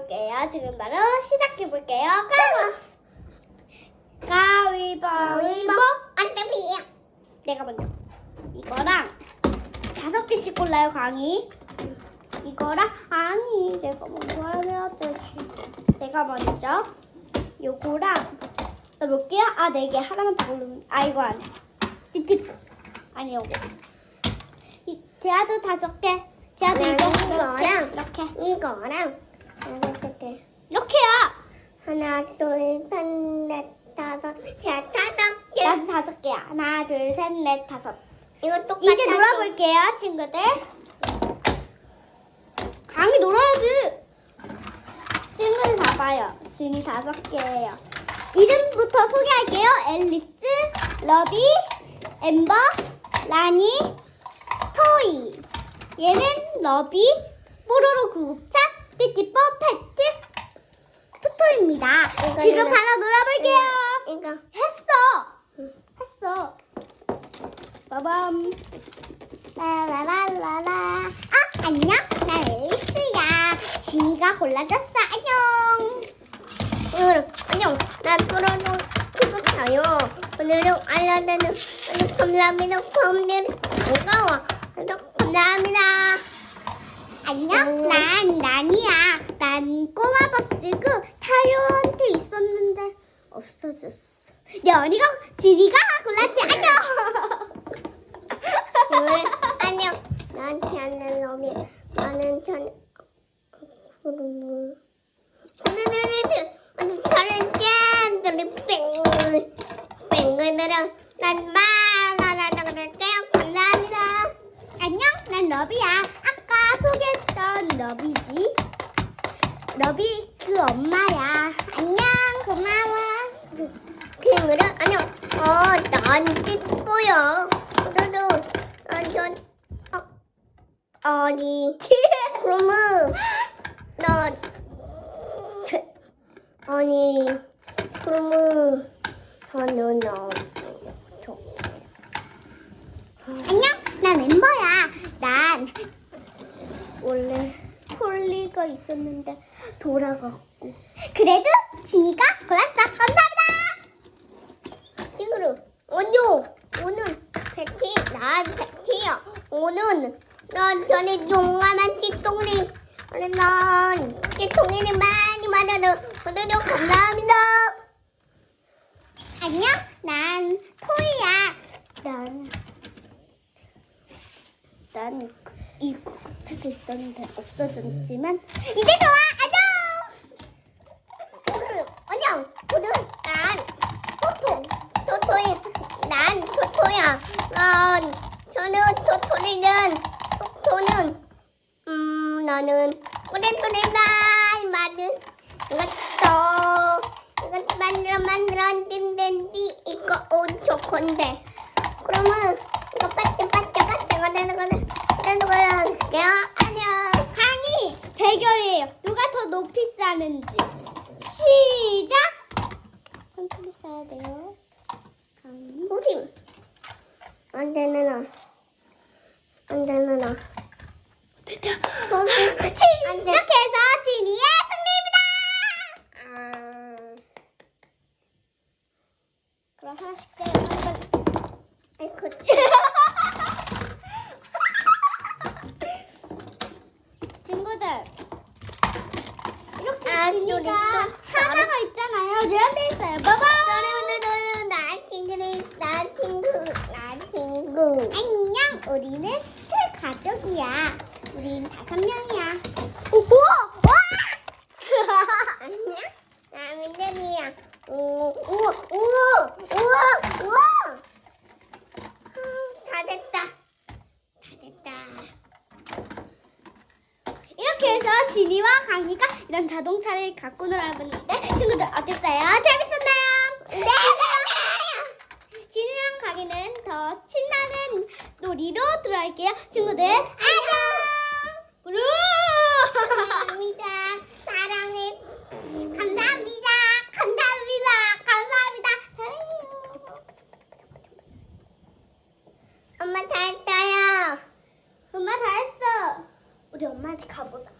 볼게요. 지금 바로 시작해 볼게요. 가위바위보. 가위바위보. 안타비야. 내가 먼저. 이거랑 다섯 개씩 골라요, 강이. 이거랑 아니, 내가 먼저 해야 되지. 내가 먼저 요거랑 몇 개야? 아, 네 개. 하나만 더 고르면. 아, 이거 안 해. 띠띠. 아니, 요거. 이, 대화도 다섯 개. 제가 네, 이거 이거랑 이렇게 이거랑 이렇게 이렇게요. 하나 둘 셋 넷 다섯 자 다섯 개 나도 다섯 개야. 하나, 둘, 셋, 넷, 다섯. 이거 똑같아 이제 놀아볼게요, 친구들. 강이 놀아야지. 친구들 봐봐요. 지금 다섯 개예요. 이름부터 소개할게요. 앨리스, 러비, 엠버, 라니, 토이. 얘는 러비, 뽀로로 구급차, 띠띠뽀, 패트, 토토입니다. 이거, 지금. 바로 놀아볼게요. 이거 했어. 했어. 빠밤. 라라라라라. 아, 안녕. 나 앨리스야. 지미가 골라줬어. 안녕. 오늘 안녕 나 뽀로로 구급차요 오늘은 알려드리는 오늘 감사합니다 폼들 반가워 감사합니다 안녕. 난 나니야. 난 꼬마 버스 그 타요한테 있었는데 없어졌어. 연이가 지리가 골랐지. 안녕. 오늘 안녕 나한테 하는 놈이 나는 전 구름을 오늘은 오늘 다른 짠들이 뺑 뺑글들은 난 마나나나나나요 감사합니다 안녕. 난 러비야. 아까 소개했던 러비지. 러비 그 엄마야. 안녕. 고마워. 그러면 안녕 어난 띠뽀요 오늘도 난전 어 아니 그러면 나 아니 그러면 저는 너 안녕, 난 멤버야. 난 원래 폴리가 있었는데 돌아갔고. 그래도 진이가 골랐어. 감사합니다. 친구들 오늘 오늘 패티 난 패티야 오늘 난 전에 용감한 찌통이 오늘 난 찌통이를 많이 만나는 오늘도 감사합니다 안녕, 난 토이야. 난, 난 이 구급차도 있었는데 없어졌지만 이제 좋아. 안녕. 안녕! 오늘 난 토토! 토토야 난 토토야! 난 저는 토토리는 토토는 음 나는 오랜만에 많은 이것도 이것 만들어 만들어 딘딘디 이거 옷 좋건데. 그러면 거는 게요 안녕 강의 대결이에요. 누가 더 높이 싸는지. 시작. 천천히 싸야 돼요. 호팀 안 되는 나. 안 되는 안 돼. 이렇게 해서 진이의 승리입니다. 아, 그럼 하나씩 떼요. 아이고. 친구들 이렇게 아, 진이가 우리 또 하나가 있잖아요. 제 앞에 있어요. 봐봐. 오늘오늘 나 친구들 나 친구 나 친구. 안녕. 우리는 새 가족이야. 우린 다섯 명이야. 오호! 와! 안녕. 나 민준이야. 오, 우와, 우와, 우와, 우와. 아, 다 됐다. 다 됐다. 해서 진이와 강이가 이런 자동차를 갖고 놀아봤는데 친구들 어땠어요? 재밌었나요? 네. 진이랑 강이는 더 신나는 놀이로 들어갈게요. 친구들 안녕. 부르. 감사합니다. 사랑해. 감사합니다. 감사합니다. 감사합니다. 엄마 다 했어요. 엄마 다 했어. 우리 엄마한테 가보자.